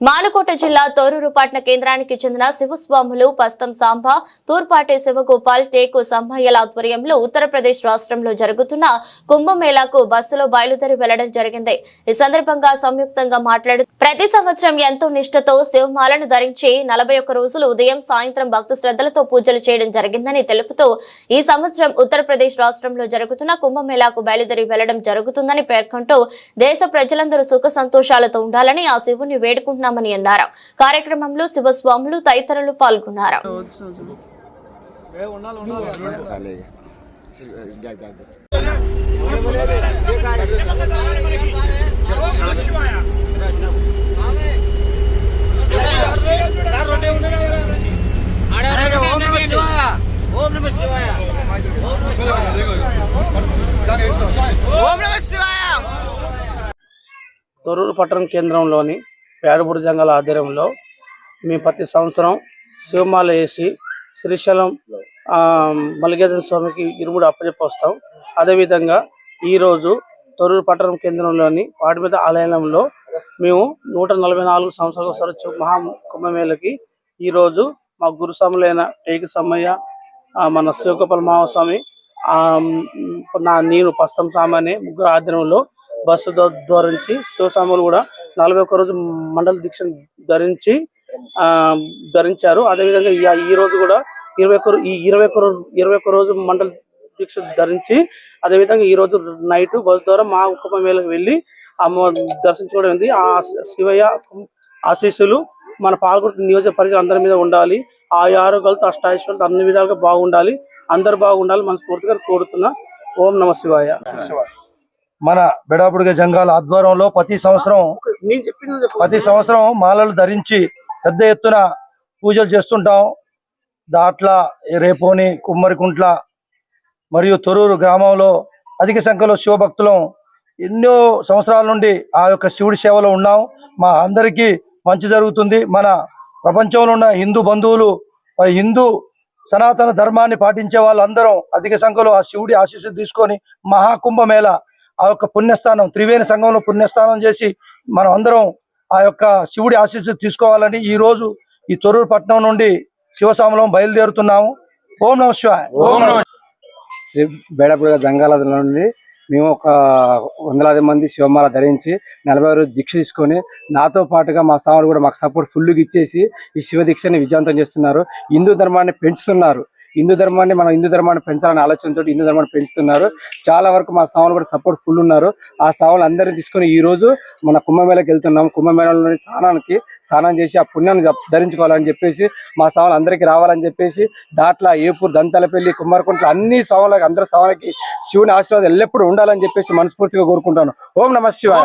మాలకోట జిల్లా తోరూరుపాట్న కేంద్రానికి చెందిన శివస్వాములు పస్తం సాంబ తూర్పాటి శివగోపాల్ టేకు సంభయ్యల ఆధ్వర్యంలో ఉత్తరప్రదేశ్ రాష్ట్రంలో జరుగుతున్న కుంభమేళాకు బస్సులో బయలుదేరి వెళ్ళడం జరిగింది. ఈ సందర్భంగా సంయుక్తంగా మాట్లాడు ప్రతి సంవత్సరం ఎంతో నిష్టతో శివమాలను ధరించి నలభై ఒక్క రోజులు ఉదయం సాయంత్రం భక్తి శ్రద్ధలతో పూజలు చేయడం జరిగిందని తెలుపుతూ ఈ సంవత్సరం ఉత్తరప్రదేశ్ రాష్ట్రంలో జరుగుతున్న కుంభమేళాకు బయలుదేరి వెళ్ళడం జరుగుతుందని పేర్కొంటూ దేశ ప్రజలందరూ సుఖ సంతోషాలతో ఉండాలని ఆ శివుని వేడుకుంటున్నారు. చేస్తున్నామని అన్నారు. కార్యక్రమంలో శివస్వాములు తదితరులు పాల్గొన్నారు. ఓం తొరూరు పట్టణం కేంద్రంలోని పేడబుడి జంగల ఆధ్వర్యంలో మేము ప్రతి సంవత్సరం శివమాల వేసి శ్రీశైలం ఆ, స్వామికి ఇరుముడు అప్పచెప్పి వస్తాం అదేవిధంగా ఈరోజు తొరూరు పట్టణం కేంద్రంలోని వాటిమీద ఆలయంలో మేము నూట నలభై నాలుగు సంవత్సరాల సరచు మహా కుంభమేళకి ఈరోజు మా గురుస్వాములైన టేకి సమ్మయ్య మన శివగోపాల మహాస్వామి ఆ, నా నేను పస్తం సామాని ముగ్గురు ఆధ్వర్యంలో బస్సు ద్వా- ద్వారా నుంచి శివస్వాములు కూడా నలభై ఒక్క రోజు మండల దీక్ష ధరించి ఆ ధరించారు. అదేవిధంగా ఈ- ఈ రోజు కూడా ఇరవై ఒక్క ఈ ఇరవై ఒక్క రోజు ఇరవై ఒక్క రోజు మండల దీక్ష ధరించి అదేవిధంగా ఈ రోజు నైట్ బస్ ద్వారా మా కుంభమేళకు వెళ్ళి అమ్మ దర్శించుకోవడం ఉంది ఆ శివయ్య ఆశీస్సులు మన పాల్గొంటున్న నియోజకవర్గం అందరి మీద ఉండాలి. ఆ ఆరోగ్యాలతో అష్టాయిశ్వరులతో అన్ని విధాలుగా బాగుండాలి. అందరు బాగుండాలి మనస్ఫూర్తిగా కోరుతున్నా. ఓం నమ శివాయ. మన బెడాపుడిగ జంగాల ఆధ్వర్యంలో ప్రతి సంవత్సరం నేను చెప్పింది ప్రతి సంవత్సరం మాలలు ధరించి పెద్ద ఎత్తున పూజలు చేస్తుంటాం. దాట్ల రేపోని కుమ్మరికుంట్ల మరియు తొరూరు గ్రామంలో అధిక సంఖ్యలో శివభక్తులం ఎన్నో సంవత్సరాల నుండి ఆ యొక్క శివుడి సేవలో ఉన్నాం. మా అందరికీ మంచి జరుగుతుంది. మన ప్రపంచంలో ఉన్న హిందూ బంధువులు మరి హిందూ సనాతన ధర్మాన్ని పాటించే వాళ్ళందరం అధిక సంఖ్యలో ఆ శివుడి ఆశీస్సు తీసుకొని మహాకుంభమేళ ఆ యొక్క పుణ్యస్థానం త్రివేణి సంఘంలో పుణ్యస్థానం చేసి మనం అందరం ఆ యొక్క శివుడి ఆశీస్సులు తీసుకోవాలని ఈ రోజు ఈ తొరూరు పట్టణం నుండి శివసామలం బయలుదేరుతున్నాము. ఓం నమ శివాయ. ఓం నమ శ్రీ బేడపూడి జంగాల నుండి మేము ఒక వందలాది మంది శివమాల ధరించి నలభై రోజు దీక్ష తీసుకొని నాతో పాటుగా మా స్వాములు కూడా మాకు సపోర్ట్ ఫుల్గా ఇచ్చేసి ఈ శివ దీక్షని విజయవంతం చేస్తున్నారు. హిందూ ధర్మాన్ని పెంచుతున్నారు. హిందూ ధర్మాన్ని మన హిందూ ధర్మాన్ని పెంచాలనే ఆలోచనతో హిందూ ధర్మాన్ని పెంచుతున్నారు. చాలా వరకు మా స్వాములు కూడా సపోర్ట్ ఫుల్ ఉన్నారు. ఆ స్వాములు అందరినీ తీసుకొని ఈ రోజు మన కుంభమేళకి వెళ్తున్నాం. కుంభమేళలోని స్నానానికి స్నానం చేసి ఆ పుణ్యాన్ని ధరించుకోవాలని చెప్పేసి మా స్వాములు అందరికీ రావాలని చెప్పేసి దాట్ల ఏపూర్ దంతలపల్లి కుమ్మరకుంట్ల అన్ని స్వాములకి అందరి స్వాములకి శివుని ఆశీర్వాదం ఎల్లప్పుడూ ఉండాలని చెప్పేసి మనస్ఫూర్తిగా కోరుకుంటాను. ఓం నమ శివాయ.